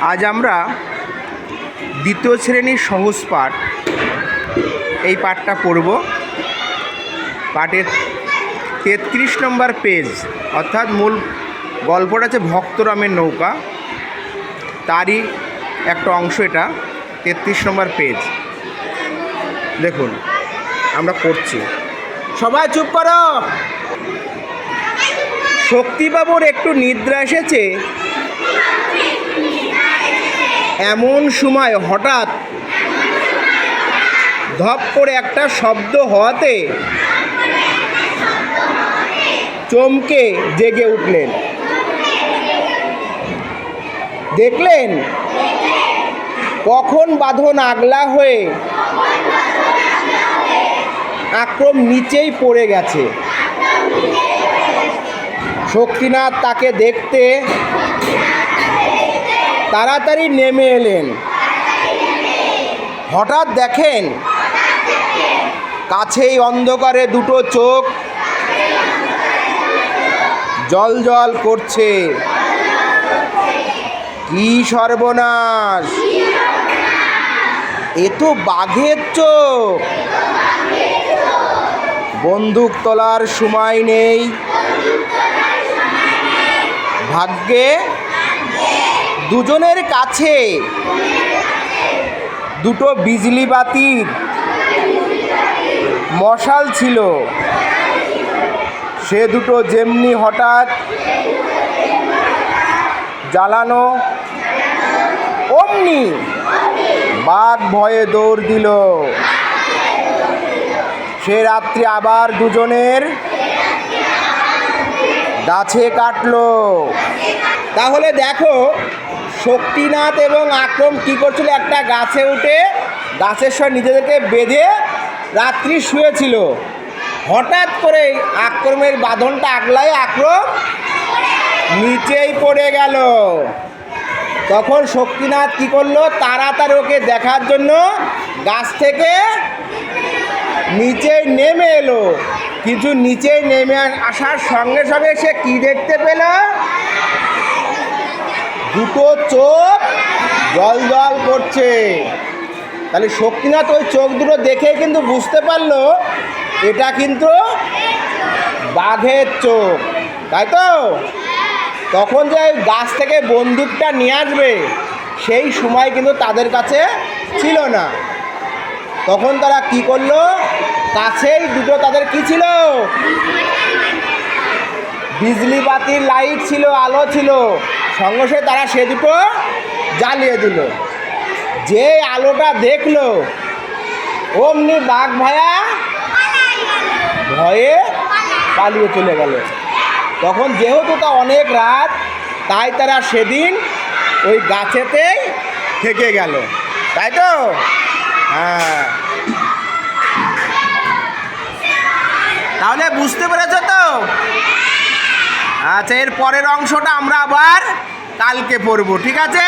আজ আমরা দ্বিতীয় শ্রেণির সহজ পাঠ। এই পাঠটা পড়ব। পাঠের তেত্রিশ নম্বর পেজ। অর্থাৎ মূল গল্পটা আছে ভক্তরামের নৌকা। তারই একটা অংশ এটা, তেত্রিশ নম্বর পেজ। দেখুন, আমরা করছি সবাই চুপ করো। শক্তিবাবুর একটু নিদ্রা এসেছে। এমন সময় হঠাৎ ধপ করে একটা শব্দ হওয়াতে চমকে জেগে উঠলেন। দেখলেন কখন বাঁধন আগলা হয়ে আক্রম নিচেই পড়ে গেছে। শক্তিনাথ তাকে দেখতে তাড়াতাড়ি নেমে এলেন। হঠাৎ দেখেন কাছেই অন্ধকারে দুটো চোখ জল জল করছে। কি সর্বনাশ! এ তো বাঘের চোখ। বন্দুক তোলার সময় নেই। ভাগ্যে দুজনের কাছে দুটো বিজলি বাতির মশাল ছিল। সে দুটো যেমনি হঠাৎ জ্বালানো, অমনি বাঘ ভয়ে দৌড় দিল। সে রাত্রি আবার দুজনের গাছে কাটলো। তাহলে দেখো, শক্তিনাথ এবং আক্রম কি করছিল? একটা গাছে উঠে গাছের সঙ্গে নিজেদেরকে বেঁধে রাত্রি শুয়েছিল। হঠাৎ করে আক্রমের বাঁধনটা আগলায় আক্রম নিচেই পড়ে গেল। তখন শক্তিনাথ কি করল? তাড়াতাড়ি ওকে দেখার জন্য গাছ থেকে নিচে নেমে এলো। কিন্তু নিচে নেমে আসার সঙ্গে সঙ্গে সে কি দেখতে পেল? দুটো চোখ জল জল করছে। তাহলে শক্তিনাথ ওই চোখ দুটো দেখে কিন্তু বুঝতে পারল, এটা কিন্তু বাঘের চোখ, তাই তো? তখন যে গাছ থেকে বন্দুকটা নিয়ে আসবে, সেই সময় কিন্তু তাদের কাছে ছিল না। তখন তারা কি করল? কাছেই দুটো তাদের কি ছিল? বিজলি বাতির লাইট ছিল, আলো ছিল। সঙ্গে তারা সে দুটো জ্বালিয়ে দিল। যে আলোটা দেখল, অমনি বাঘ ভায়া ভয়ে পালিয়ে চলে গেল। তখন যেহেতু তা অনেক রাত, তাই তারা সেদিন ওই গাছেতেই থেকে গেল। তাই তো? হ্যাঁ। তাহলে বুঝতে পেরেছ তো? আচ্ছা এর পরের অংশটা আমরা আবার কালকে পড়ব ঠিক আছে?